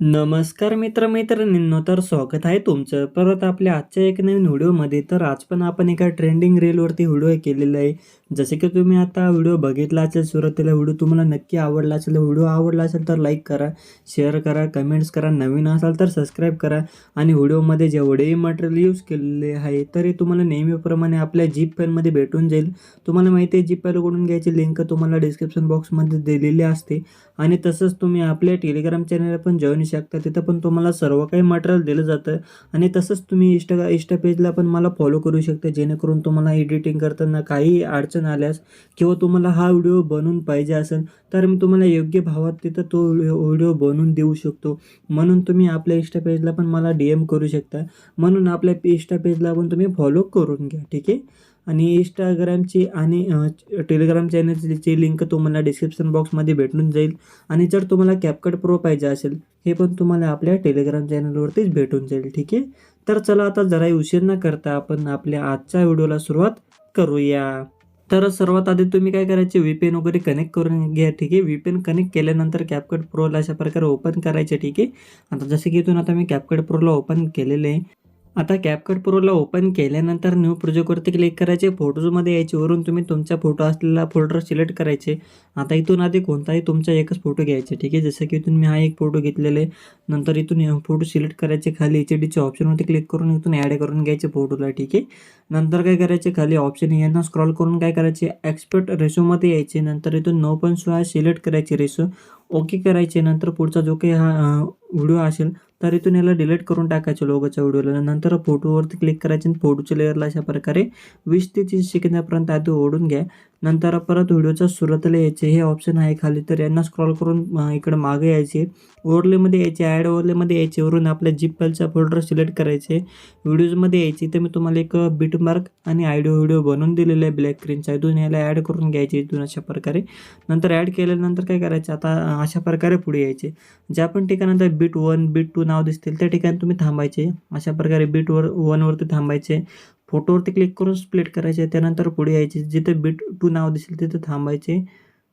नमस्कार मित्रमैत्रिणींनो तर स्वागत आहे तुमचं. परत आपल्या आजच्या एक नवीन व्हिडिओमध्ये तर आज पण आपण एका ट्रेंडिंग रीलवरती व्हिडिओ केलेला आहे. जसे की तुम्ही आता व्हिडिओ बघितला असेल सुरुवातीला व्हिडिओ तुम्हाला नक्की आवडला असेल व्हिडिओ आवडला असेल तर लाईक करा शेअर करा कमेंट्स करा नवीन असाल तर सबस्क्राईब करा. आणि व्हिडिओमध्ये जेवढेही मटेरियल यूज केलेले आहे तर हे तुम्हाला नेहमीप्रमाणे आपल्या जीप पेनमध्ये भेटून जाईल. तुम्हाला माहिती आहे जीप पेनकडून घ्यायची लिंक तुम्हाला डिस्क्रिप्शन बॉक्समध्ये दिलेली असते. आणि तसंच तुम्ही आपल्या टेलिग्राम चॅनलला पण जॉईन शकता. तिथं पण तुम्हाला सर्व काही मटेरियल दिलं जातं. आणि तसंच तुम्ही इंस्टा इंस्टा पेजला पण मला फॉलो करू शकता जेणेकरून तुम्हाला एडिटिंग करताना काही अडचण आल्यास किंवा तुम्हाला हा व्हिडिओ बनवून पाहिजे असेल तर मी तुम्हाला योग्य भावात तिथं तो व्हिडिओ बनवून देऊ शकतो. म्हणून तुम्ही आपल्या इंस्टा पेजला पण मला डी एम करू शकता. म्हणून आपल्या इंस्टा पेजला पण तुम्ही फॉलो करून घ्या ठीक आहे? आणि इंस्टाग्रामची आणि टेलिग्राम चॅनलची लिंक तुम्हाला डिस्क्रिप्शन बॉक्समध्ये भेटून जाईल. आणि जर तुम्हाला कॅपकट प्रो पाहिजे असेल हे पण तुम्हाला आपल्या टेलिग्राम चॅनलवरतीच भेटून जाईल ठीक आहे? तर चला आता जराही उशीर न करता आपण आपल्या आजच्या व्हिडिओला सुरुवात करूया. तर सर्वात आधी तुम्ही काय करायचे? व्हीपीएन वगैरे कनेक्ट करून घ्या ठीक आहे? व्हीपीएन कनेक्ट केल्यानंतर कॅपकट प्रोला अशा प्रकारे ओपन करायचे ठीक आहे? आता जसे की इथून आता मी कॅपकट प्रोला ओपन केलेले आहे. आता कॅपकट प्रोला ओपन केल्यानंतर न्यू प्रोजेक्टवरती क्लिक करायचे. फोटोजमध्ये यायचे. वरून तुम्ही तुमचा फोटो असलेला फोल्डर सिलेक्ट करायचे. आता इथून आधी कोणताही तुमचा एकच फोटो घ्यायचा. ठीक आहे? जसं की इथून मी हा एक फोटो घेतलेला आहे. नंतर इथून फोटो सिलेक्ट करायचे. खाली एच डीच्या ऑप्शनवरती क्लिक करून इथून ॲड करून घ्यायचे फोटोला ठीक आहे? नंतर काय करायचे? खाली ऑप्शन यांना स्क्रॉल करून काय करायचे? एक्सपर्ट रेशोमध्ये यायचे. नंतर इथून नऊ पण हा सिलेक्ट करायचे रेशो ओके करायचे. नंतर पुढचा जो काही हा व्हिडिओ असेल तर इथून याला डिलीट करून टाकायचे लोगोच्या व्हिडिओला नंतर फोटोवरती क्लिक करायचे आणि फोटोच्या लेअरला अशा प्रकारे वीस ते तीस सेकंदापर्यंत आधी ओढून घ्या. नंतर परत व्हिडिओच्या सुरुवातीला यायचे हे ऑप्शन आहे खाली. तर यांना स्क्रॉल करून इकडे मागे यायचे. ओवरलेमध्ये यायचे ॲड ओवरलेमध्ये यायचे. वरून आपल्या जिपलचा फोल्डर सिलेक्ट करायचे. व्हिडिओजमध्ये यायची. तर मी तुम्हाला एक बीट मार्क आणि आयडिओ व्हिडिओ बनवून दिलेला आहे ब्लॅक स्क्रीनचा इथून याला ॲड करून घ्यायचे इथून अशा प्रकारे. नंतर ॲड केल्यानंतर काय करायचं? आता अशा प्रकारे पुढे यायचे. ज्या पण ठिकाणात बीट वन बीट टू नाव दिसतील त्या ठिकाणी तुम्ही थांबायचे. अशा प्रकारे बीट वर वनवरती थांबायचे. फोटोवरती क्लिक करून स्प्लिट करायचे त्यानंतर पुढे यायचे. जिथे बीट टू नाव दिसेल तिथे थांबायचे.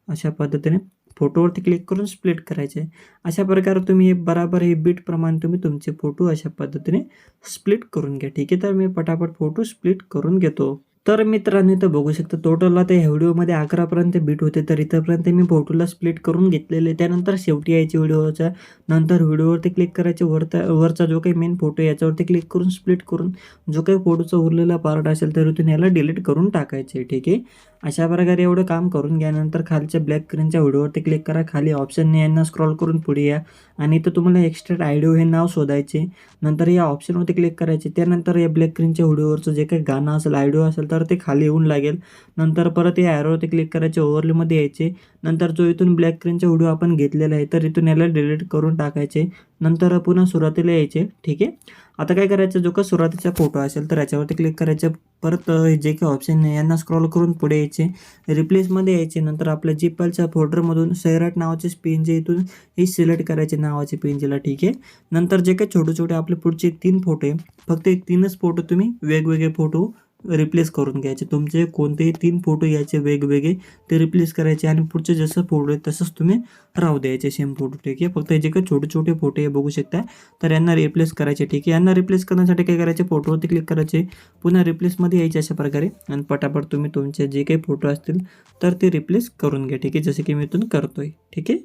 अशा पद्धतीने फोटोवरती क्लिक करून स्प्लिट करायचे. अशा प्रकारे तुम्ही हे बराबर हे बीटप्रमाणे तुम्ही तुमचे फोटो अशा पद्धतीने स्प्लिट करून घ्या. ठीक आहे तर मी पटापट फोटो स्प्लिट करून घेतो. तर मित्रांनो इथं बघू शकता टोटलला ते ह्या व्हिडिओमध्ये अकरापर्यंत बीट होते तर इथंपर्यंत मी फोटोला स्प्लिट करून घेतलेले त्यानंतर शेवटी यायची व्हिडिओचा नंतर व्हिडिओवरती क्लिक करायचे वरता वरचा जो काही मेन फोटो याच्यावरती क्लिक करून स्प्लिट करून जो काही फोटोचा उरलेला पार्ट असेल तर इथून याला डिलीट करून टाकायचे ठीक आहे? अशा प्रकारे एवढं काम करून घ्या नंतर खालच्या ब्लॅक स्क्रीनच्या व्हिडिओवरती क्लिक करा. खाली ऑप्शनने यांना स्क्रॉल करून पुढे या. आणि इथं तुम्हाला एक्स्ट्रा आयडिओ हे नाव शोधायचे. नंतर या ऑप्शनवरती क्लिक करायचे. त्यानंतर या ब्लॅक स्क्रीनच्या व्हिडिओवरचं जे काही गाणं असेल आयडिओ असेल तर ते खाली येऊन लागेल. नंतर परत या ॲरोवरती क्लिक करायचे ओव्हरलीमध्ये यायचे. नंतर जो इथून ब्लॅक स्क्रीनचा व्हिडिओ आपण घेतलेला आहे तर इथून याला डिलीट करून टाकायचे. नंतर पुन्हा सुरुवातीला यायचे ठीक आहे? आता काय करायचं जो का सुरुवातीचा फोटो असेल तर याच्यावरती क्लिक करायचे. परत जे काही ऑप्शन आहे यांना स्क्रॉल करून पुढे यायचे. रिप्लेसमध्ये यायचे. नंतर आपल्या जीपलच्या फोल्डरमधून सैराट नावाचे स्पिन जे इथून हे सिलेक्ट करायचे नावाचे पेंजीला ठीक आहे? नंतर जे काही छोटे छोटे आपले पुढचे तीन फोटो आहे फक्त तीनच फोटो तुम्ही वेगवेगळे फोटो रिप्लेस करून घ्यायचे. तुमचे कोणतेही तीन फोटो यायचे वेगवेगळे ते रिप्लेस करायचे आणि पुढचे जसं फोटो आहे तसंच तुम्ही राहू द्यायचे सेम फोटो ठीक आहे? फक्त जे काही छोटे छोटे फोटो हे बघू शकता. तर यांना रिप्लेस करायचे ठीक आहे? यांना रिप्लेस करण्यासाठी काय करायचे? फोटोवरती क्लिक करायचे. पुन्हा रिप्लेसमध्ये यायचे अशा प्रकारे. आणि पटापट तुम्ही तुमचे जे काही फोटो असतील तर ते रिप्लेस करून घ्या ठीक आहे? जसे की मी इथून करतोय ठीक आहे?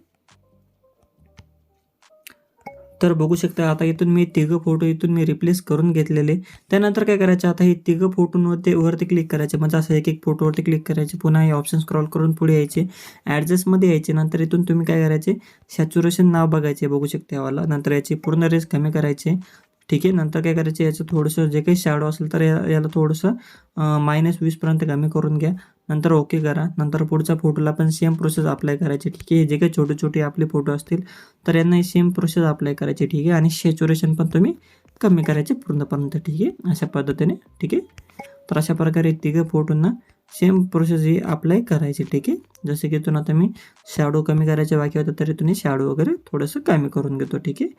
तर बघू शकता आता इथून मी तिघं फोटो इथून मी रिप्लेस करून घेतलेले. त्यानंतर काय करायचं आता हे तिघं फोटोंवरती वरती क्लिक करायचे. म्हणजे असं एक एक फोटोवरती क्लिक करायचे. पुन्हा हे ऑप्शन स्क्रॉल करून पुढे यायचे. ॲडजस्टमध्ये यायचे. नंतर इथून तुम्ही काय करायचे सॅच्युरेशन नाव बघायचे बघू शकता यावाला. नंतर याची पूर्ण रेस कमी करायचे. ठीक आहे? नंतर काय करायचे याचं थोडंसं जे काही शॅडो असेल तर या याला थोडंसं मायनस वीसपर्यंत कमी करून घ्या. नंतर ओके करा. नंतर पुढच्या फोटोला पण सेम प्रोसेस अप्लाय करायची ठीक आहे? जे काही छोटे छोटे आपले फोटो असतील तर यांना सेम प्रोसेस अप्लाय करायची ठीक आहे? आणि सॅच्युरेशन पण तुम्ही कमी करायचे पूर्णपर्यंत ठीक आहे? अशा पद्धतीने ठीक आहे? तर अशा प्रकारे तिघं फोटोंना सेम प्रोसेस ही अप्लाय करायची ठीक आहे? जसे की इथून आता मी शॅडो कमी करायचे बाकी होतं तरी तुम्ही शॅडो वगैरे थोडंसं कमी करून घेतो ठीक आहे?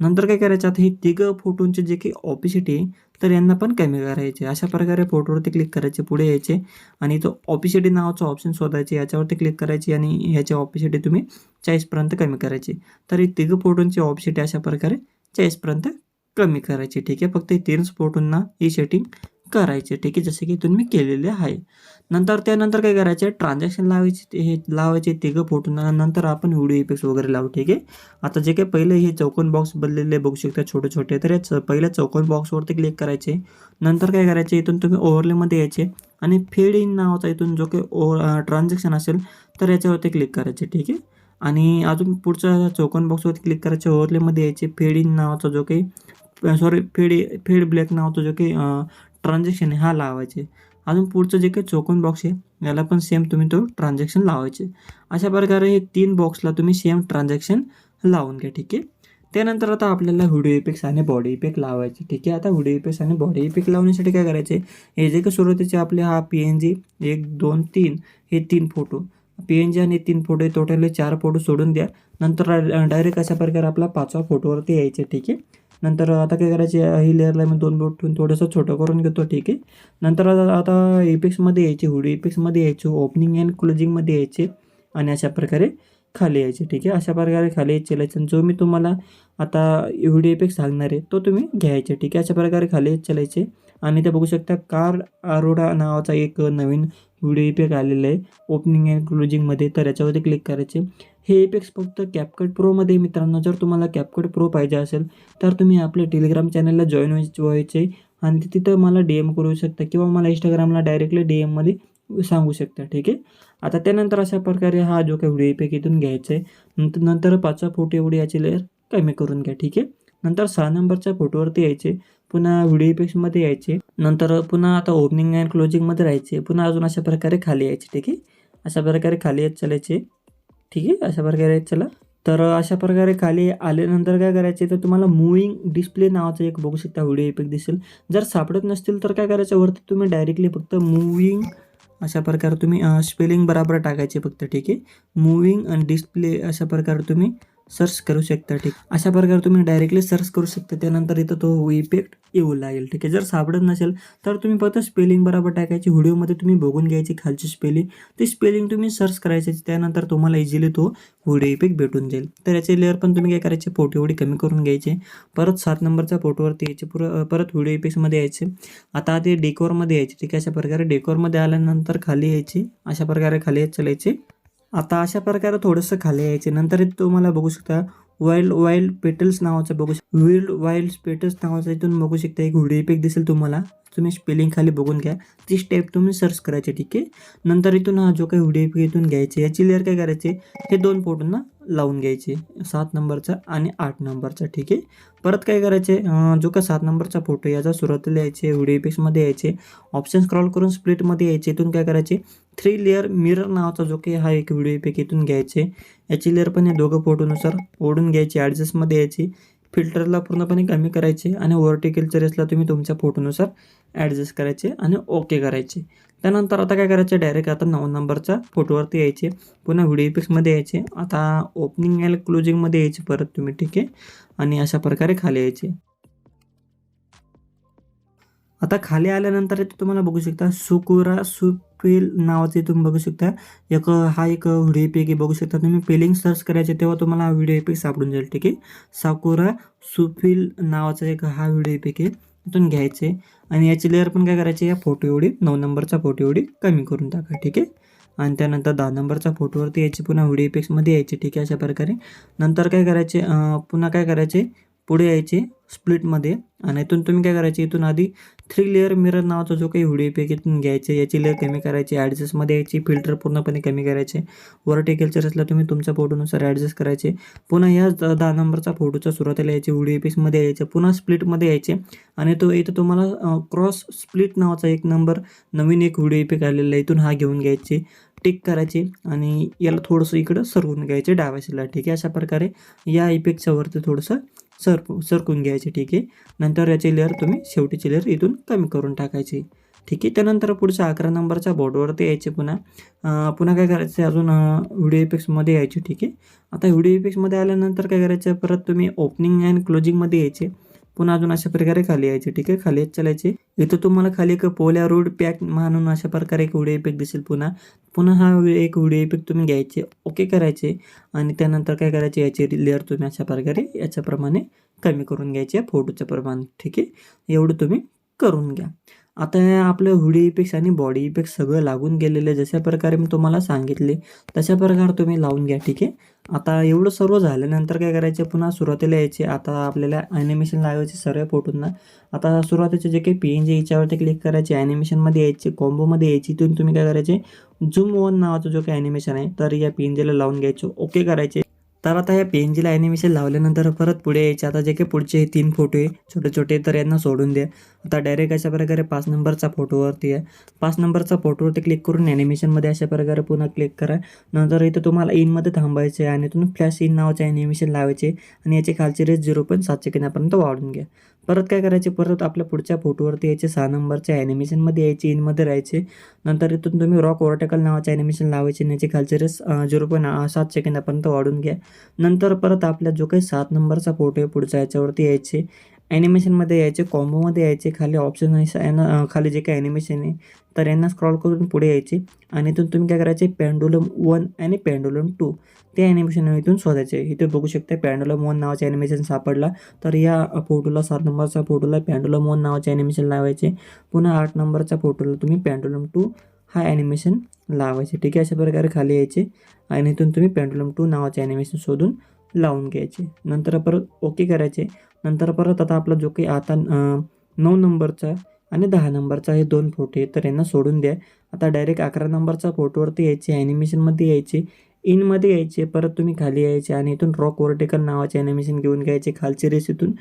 नंतर काय करायचं? आता हे तिघं फोटोंचे जे काही ऑपिसिटी आहे तर यांना पण कमी करायचे. अशा प्रकारे फोटोवरती क्लिक करायचे पुढे यायचे आणि तो ऑपिसिटी नावाचा ऑप्शन शोधायचे. याच्यावरती क्लिक करायची आणि ह्याची ऑपिसिटी तुम्ही चाळीसपर्यंत कमी करायची. तर हे तिघं फोटोंची ऑपिसिटी अशा प्रकारे चाळीसपर्यंत कमी करायची. ठीक आहे? फक्त हे तीनच फोटोंना ही सेटिंग करायचे. ठीक आहे जसे की तुम्ही केलेले आहे. नंतर त्यानंतर काय करायचे? ट्रान्झॅक्शन लावायचे हे लावायचे तिघं फोटो नंतर आपण व्हिडिओ इफेक्ट्स वगैरे लावू. ठीक आहे? आता जे काही पहिले हे चौकोन बॉक्स बदललेले बघू शकता छोटे छोटे तर या पहिल्या चौकोन बॉक्सवरती क्लिक करायचे. नंतर काय करायचे? इथून तुम्ही ओव्हरलेमध्ये यायचे. आणि फेड इन नावाचा इथून जो काही ओव्हर ट्रान्झॅक्शन असेल तर याच्यावरती क्लिक करायचे. ठीक आहे? आणि अजून पुढच्या चौकोन बॉक्सवरती क्लिक करायचे. ओव्हरलेमध्ये यायचे. फेड इन नावाचा जो काही सॉरी फेड फेड ब्लॅक नावाचा जो काही ट्रान्झॅक्शन आहे हा लावायचे. अजून पुढचं जे काही चौकोन बॉक्स आहे याला पण सेम तुम्ही तो ट्रान्झॅक्शन लावायचे. अशा प्रकारे हे तीन बॉक्सला तुम्ही सेम ट्रान्झॅक्शन लावून घ्या ठीक आहे? त्यानंतर आता आपल्याला व्हिडिओ इफेक्ट्स आणि बॉडी इफेक्ट लावायचे ठीक आहे? आता व्हिडिओ इफेक्ट्स आणि बॉडी इफेक्ट लावण्यासाठी काय करायचे? हे जे काही सुरुवातीचे आपले हा पी एन जी एक दोन तीन हे तीन फोटो पी एन जी आणि तीन फोटो टोटल चार फोटो सोडून द्या. नंतर डायरेक्ट अशा प्रकारे आपला पाचवा फोटोवरती यायचे ठीक आहे? नंतर आता काय करायचे ही लेअरला मी दोन बोट ठेवून थोडंसं छोटं करून घेतो ठीक आहे. नंतर आता आता इफेक्ट्समध्ये यायचे हुडी इफेक्ट्समध्ये यायचे ओपनिंग अँड क्लोजिंगमध्ये यायचे आणि अशा प्रकारे खाली यायचे ठीक आहे. अशा प्रकारे खाली यायचे. लायसन आणि जो मी तुम्हाला आता व्हिडिओ इफेक्ट सांगणार आहे तो तुम्ही घ्यायचे ठीक आहे. अशा प्रकारे खाली येत चालायचे. आणि ते बघू शकता कार आरोडा नावाचा एक नवीन व्हिडिओ इफेक्ट आलेला आहे ओपनिंग अँड क्लोजिंगमध्ये तर याच्यावरती क्लिक करायचे. हे इफेक्ट्स फक्त कॅपकट प्रोमध्ये मित्रांनो. जर तुम्हाला कॅपकट प्रो पाहिजे असेल तर तुम्ही आपल्या टेलिग्राम चॅनलला जॉईन व्हायचे व्हायचे आणि तिथं मला डी एम करू शकता किंवा मला इंस्टाग्रामला डायरेक्टली डी एममध्ये सांगू शकता ठीक आहे? आता त्यानंतर अशा प्रकारे हा जो काही व्हिडिओ इफेक्ट इथून घ्यायचा आहे नंतर नंतर पाचवा फोटो एवढी याची लेअर कमी करून घ्या ठीक आहे? नंतर सहा नंबरच्या फोटोवरती यायचे पुन्हा व्हिडिओ इफेक्ट्समध्ये यायचे नंतर पुन्हा आता ओपनिंग अँड क्लोजिंगमध्ये राहायचे पुन्हा अजून अशा प्रकारे खाली यायचे ठीक आहे? अशा प्रकारे खाली येत चालायचे. ठीक आहे अशा प्रकारे चला. तर अशा प्रकारे खाली आल्यानंतर काय करायचे तर तुम्हाला मुव्हिंग डिस्प्ले नावाचं एक बघू शकता व्हिडिओ इफेक्ट दिसेल. जर सापडत नसतील तर काय करायचं वरती तुम्ही डायरेक्टली फक्त मुव्हिंग अशा प्रकारे तुम्ही स्पेलिंग बरोबर टाकायचे फक्त ठीक आहे. मुव्हिंग आणि डिस्प्ले अशा प्रकारे तुम्ही सर्च करू शकता ठीक. अशा प्रकारे तुम्ही डायरेक्टली सर्च करू शकता. त्यानंतर इथं तो इफेक्ट येऊ लागेल ठीक आहे. जर सापडत नसेल तर तुम्ही फक्त स्पेलिंग बरोबर टाकायची. व्हिडिओमध्ये तुम्ही बघून घ्यायची खालची स्पेलिंग ती स्पेलिंग तुम्ही सर्च करायची. त्यानंतर तुम्हाला इझिली तो व्हिडिओ इफेक्ट भेटून जाईल. तर याचे लेअर पण तुम्ही काय करायचे? फोटो एवढी कमी करून घ्यायचे. परत सात नंबरच्या फोटोवरती यायचे. पुरं परत व्हिडिओ इफेक्टमध्ये यायचे. आता ते डेकोरमध्ये यायचे ठीक आहे. अशा प्रकारे डेकोरमध्ये आल्यानंतर खाली यायचे. अशा प्रकारे खाली येत आता अशा प्रकारे थोडंसं खाली यायचे. नंतर इथं तुम्हाला बघू शकता. वाईल्ड वाईल्ड पेटल्स नावाचं बघू शकता विल्ड वाईल्ड पेटल्स नावाचं इथून बघू शकता. एक व्हिडिओ इफेक्ट दिसेल तुम्हाला. तुम्ही स्पेलिंग खाली बघून घ्या. ती स्टेप तुम्ही सर्च करायचे ठीक आहे? नंतर इथून हा जो काही व्हिडिओ इथून घ्यायचे याची लेअर काय करायचे हे दोन फोटोंना लावून घ्यायचे सात नंबरचा आणि आठ नंबरचा ठीक आहे? परत काय करायचे जो का सात नंबरचा फोटो याचा सुरुवातीला यायचे व्हिडिओ इफेक्ट्समध्ये यायचे ऑप्शन स्क्रॉल करून स्प्लिटमध्ये यायचे इथून काय करायचे? थ्री लेअर मिरर नावाचा जो काही हा एक व्हिडिओ इफेक्ट इथून घ्यायचे. याची लेअर पण या दोघं फोटोनुसार ओढून घ्यायची ॲडजस्टमध्ये यायची. फिल्टरला पूर्णपणे कमी करायचे आणि वर्टिकल रेसला तुम्ही तुमच्या फोटोनुसार ॲडजस्ट करायचे आणि ओके करायचे. त्यानंतर आता काय करायचे? डायरेक्ट आता नऊ नंबरच्या फोटोवरती यायचे. पुन्हा व्हिडिओ इफेक्ट्समध्ये यायचे. आता ओपनिंग अँड क्लोजिंगमध्ये यायचे परत तुम्ही ठीक आहे? आणि अशा प्रकारे खाली यायचे. आता खाली आल्यानंतर तुम्हाला बघू शकता सुकुरा सुफिल नावाचे तुम्ही बघू शकता. एक हा एक व्हिडिओ इफेक्ट आहे बघू शकता तुम्ही. पेलिंग सर्च करायचे तेव्हा तुम्हाला हा व्हिडिओ इफेक्ट सापडून जाईल ठीक आहे? साकोरा सुफिल नावाचा एक हा व्हिडिओ इफेक्ट आहे इथून घ्यायचे. आणि याची लेअर पण काय करायची या फोटो एवढी नऊ नंबरचा फोटो एवढी कमी करून टाका ठीक आहे? आणि त्यानंतर दहा नंबरच्या फोटोवरती यायचे पुन्हा व्हिडिओ इफेक्ट्समध्ये यायचे ठीक आहे? अशा प्रकारे. नंतर काय करायचे पुन्हा काय करायचे पुढे यायचे स्प्लिटमध्ये. आणि इथून तुम्ही काय करायचे इथून आधी थ्री लेअर मिरर नावाचा जो काही व्हिडिओ इफेक्ट इथून घ्यायचे याची लेअर कमी करायची ॲडजस्टमध्ये यायची फिल्टर पूर्णपणे कमी करायचे. वर्टिकल चेरसला तुम्ही तुमच्या फोटोनुसार ॲडजस्ट करायचे. पुन्हा या दहा नंबरचा फोटोच्या सुरुवातीला यायचे व्हिडिओ इफेक्ट्समध्ये यायचे पुन्हा स्प्लिटमध्ये यायचे. आणि तो इथं तुम्हाला क्रॉस स्प्लिट नावाचा एक नंबर नवीन एक व्हिडिओ इफेक्ट आलेला आहे इथून हा घेऊन घ्यायचे. टिक करायचे आणि याला थोडंसं इकडं सरवून घ्यायचे डाव्या साईडला ठीक आहे? अशा प्रकारे या इफेक्टच्यावरती थोडंसं सरपू सरकून घ्यायचे ठीक आहे. नंतर याची लेअर तुम्ही शेवटीची लेअर इथून कमी करून टाकायची ठीक आहे. त्यानंतर पुढच्या अकरा नंबरच्या बोर्डवरती यायचे पुन्हा. पुन्हा काय करायचं आहे अजून व्हिडिओ इफेक्ट्समध्ये यायचे ठीक आहे. आता व्हिडिओ इफेक्ट्समध्ये आल्यानंतर काय करायचं आहे परत तुम्ही ओपनिंग अँड क्लोजिंगमध्ये यायचे. पुन्हा अजून अशा प्रकारे खाली यायचे ठीक आहे? खाली चालायचे. इथं तुम्हाला खाली एक पोल्या रोड पॅक म्हणून अशा प्रकारे एक व्हिडिओ पॅक दिसेल पुन्हा. पुन्हा हा एक व्हिडिओ इफेक्ट तुम्ही घ्यायचे ओके करायचे. आणि त्यानंतर काय करायचे याचे लेअर तुम्ही अशा प्रकारे याच्याप्रमाणे कमी करून घ्यायचे फोटोचं प्रमाण ठीक आहे? एवढं तुम्ही करून घ्या. आता आपलं हुडी इफेक्ट्स आणि बॉडी इफेक्ट सगळं लागून गेलेलं आहे. जशा प्रकारे मी तुम्हाला सांगितले तशा प्रकारे तुम्ही लावून घ्या ठीक आहे? आता एवढं सर्व झाल्यानंतर काय करायचे? पुन्हा सुरुवातीला यायचे. आता आपल्याला ॲनिमेशन लावायचे सर्व फोटोंना आता सुरुवातीचे जे काही पी एन जी याच्यावरती क्लिक करायचे ॲनिमेशनमध्ये यायचे कॉम्बोमध्ये यायची तिथून तुम्ही काय करायचे? झूम वन नावाचं जो काही ॲनिमेशन आहे तर या पी एन जीला लावून घ्यायचं. ओके करायचे. तर आता या पी एन जीला ॲनिमेशन लावल्यानंतर परत पुढे यायचे. आता जे काही पुढचे हे तीन फोटो आहे छोटे छोटे तर यांना सोडून द्या. आता डायरेक्ट अशा प्रकारे पाच नंबरचा फोटोवरती आहे. पाच नंबरचा फोटोवरती क्लिक करून ॲनिमेशनमध्ये अशा प्रकारे पुन्हा क्लिक करा. नंतर इथं तुम्हाला इनमध्ये थांबायचं आहे आणि तुम्ही फ्लॅश इन नावाचे ॲनिमेशन लावायचे आणि याचे खालचे रेट झिरो पॉईंट सात सेकंदापर्यंत वाढून घ्या. परत काय करायचे? परत आपल्या पुढच्या फोटोवरती यायचे सहा नंबरच्या ॲनिमेशनमध्ये यायचे इनमध्ये राहायचे. नंतर इथून तुम्ही रॉक ओरटेकल नावाचे ॲनिमेशन लावायचे याचे खालचे रेस झिरो पॉईंट सात सेकंदापर्यंत वाढून घ्या. नंतर परत आपल्या जो काही सात नंबरचा फोटो आहे पुढच्या याच्यावरती यायचे. ॲनिमेशनमध्ये यायचे कॉम्बोमध्ये यायचे खाली ऑप्शन आहे यांना खाली जे काही ॲनिमेशन आहे तर यांना स्क्रॉल करून पुढे यायचे. आणि इथून तुम्ही काय करायचे पॅन्डुलम वन आणि पॅन्डुलम टू ते ॲनिमेशन इथून शोधायचे. इथे बघू शकता पॅन्डुलम वन नावाचे ॲनिमेशन सापडला. तर या फोटोला सात नंबरचा फोटोला पॅन्डुलम वन नावाचे ॲनिमेशन लावायचे. पुन्हा आठ नंबरच्या फोटोला तुम्ही पॅन्डुलम टू हा ॲनिमेशन लावायचे. ठीक आहे अशा प्रकारे खाली यायचे. आणि इथून तुम्ही पॅन्डुलम टू नावाचे ॲनिमेशन शोधून लावून घ्यायचे. नंतर परत ओके करायचे. नंतर परत आता आपला जो काही आता नऊ नंबरचा आणि दहा नंबरचा हे दोन फोटो आहेत. तर यांना सोडून द्या. आता डायरेक्ट अकरा नंबरचा फोटोवरती यायचे ॲनिमेशनमध्ये यायचे इनमध्ये यायचे परत तुम्ही खाली यायचे आणि इथून रॉक वर्टिकल नावाचे ॲनिमेशन घेऊन घ्यायचे खालची रेस इथून.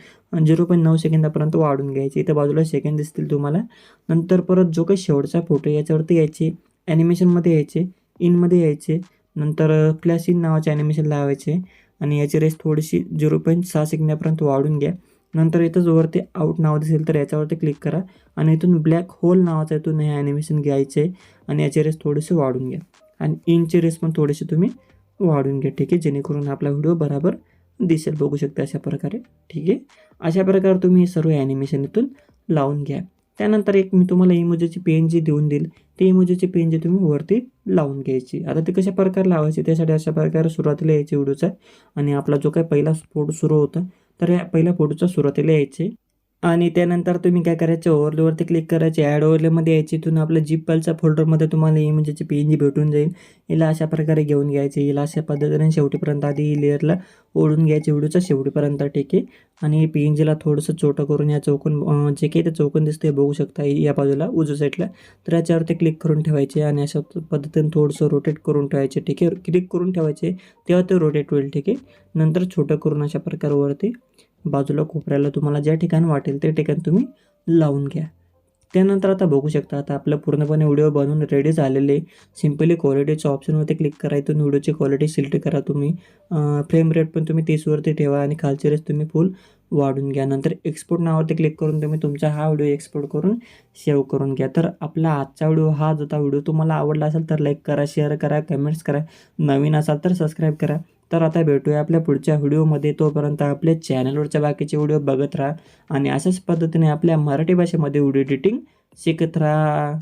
झिरो पॉईंट नऊ सेकंदापर्यंत वाढून घ्यायचे. इथं बाजूला सेकंद दिसतील तुम्हाला. नंतर परत जो काही शेवटचा फोटो याच्यावरती यायचे ॲनिमेशनमध्ये यायचे इनमध्ये यायचे. नंतर फ्लॅश इन नावाचे ॲनिमेशन लावायचे. आणि याची रेस थोडीशी झिरो पॉईंट सहा सेकंदापर्यंत वाढून घ्या. नंतर इथंच वरती आउट नाव दिसेल तर याच्यावरती क्लिक करा आणि इथून ब्लॅक होल नावाचा इथून हे ॲनिमेशन घ्यायचे आहे आणि याची रेस थोडीशी वाढून घ्या. आणि इनची रेस पण थोडीशी तुम्ही वाढून घ्या ठीक आहे? जेणेकरून आपला व्हिडिओ बराबर दिसेल. बघू शकता अशा प्रकारे ठीक आहे? अशा प्रकारे तुम्ही हे सर्व ॲनिमेशन इथून लावून घ्या. त्यानंतर एक मी तुम्हाला इमोजीची पेन जी देऊन देईल ते इमोजीची पेन जी तुम्ही वरती लावून घ्यायची. आता ते कशा प्रकारे लावायचे त्यासाठी अशा प्रकारे सुरुवातीला यायचे व्हिडिओचा. आणि आपला जो काही पहिला फोटो सुरू होता तर या पहिल्या फोटोच्या सुरुवातीला यायचे. आणि त्यानंतर तुम्ही काय करायचं ओव्हरलेवरती क्लिक करायचे ॲड ओव्हरलेमध्ये यायची इथून आपलं जीप फोल्डरमध्ये तुम्हाला इमेजची पी एन जी भेटून जाईल हिला अशा प्रकारे घेऊन घ्यायचे हिला अशा पद्धतीने शेवटीपर्यंत आधी ही लेअरला ओढून घ्यायचे व्हिडिओच्या शेवटीपर्यंत ठीक आहे. आणि पी एन जीला थोडंसं छोटं करून या चौकून जे काही ते चौकून दिसतं हे बघू शकता या बाजूला उजू साईडला तर याच्यावरती क्लिक करून ठेवायचे आणि अशा पद्धतीने थोडंसं रोटेट करून ठेवायचे ठीक आहे. क्लिक करून ठेवायचे तेव्हा ते रोटेट होईल ठीक आहे. नंतर छोटं करून अशा प्रकारे वरती बाजूला कोपऱ्याला तुम्हाला ज्या ठिकाणी वाटेल ते ठिकाण तुम्ही लावून घ्या. त्यानंतर आता बघू शकता आता आपलं पूर्णपणे व्हिडिओ बनवून रेडी झालेले सिम्पली क्वालिटीच्या ऑप्शनवरती क्लिक करायचं व्हिडिओची क्वालिटी सिलेक्ट करा तुम्ही. फ्रेम रेट पण तुम्ही तीसवरती ठेवा आणि खालची रेस तुम्ही फुल वाढून घ्या. नंतर एक्सपोर्ट नावावरती क्लिक करून तुम्ही तुमचा हा व्हिडिओ एक्सपोर्ट करून सेव्ह करून घ्या. तर आपला आजचा व्हिडिओ हा जो व्हिडिओ तुम्हाला आवडला असेल तर लाईक करा शेअर करा कमेंट्स करा. नवीन असाल तर सबस्क्राईब करा. तर आता भेटूया आपल्या पुढच्या व्हिडिओमध्ये. तोपर्यंत आपल्या चॅनलवरच्या बाकीचे व्हिडिओ बघत राहा आणि अशाच पद्धतीने आपल्या मराठी भाषेमध्ये व्हिडिओ एडिटिंग शिकत राहा.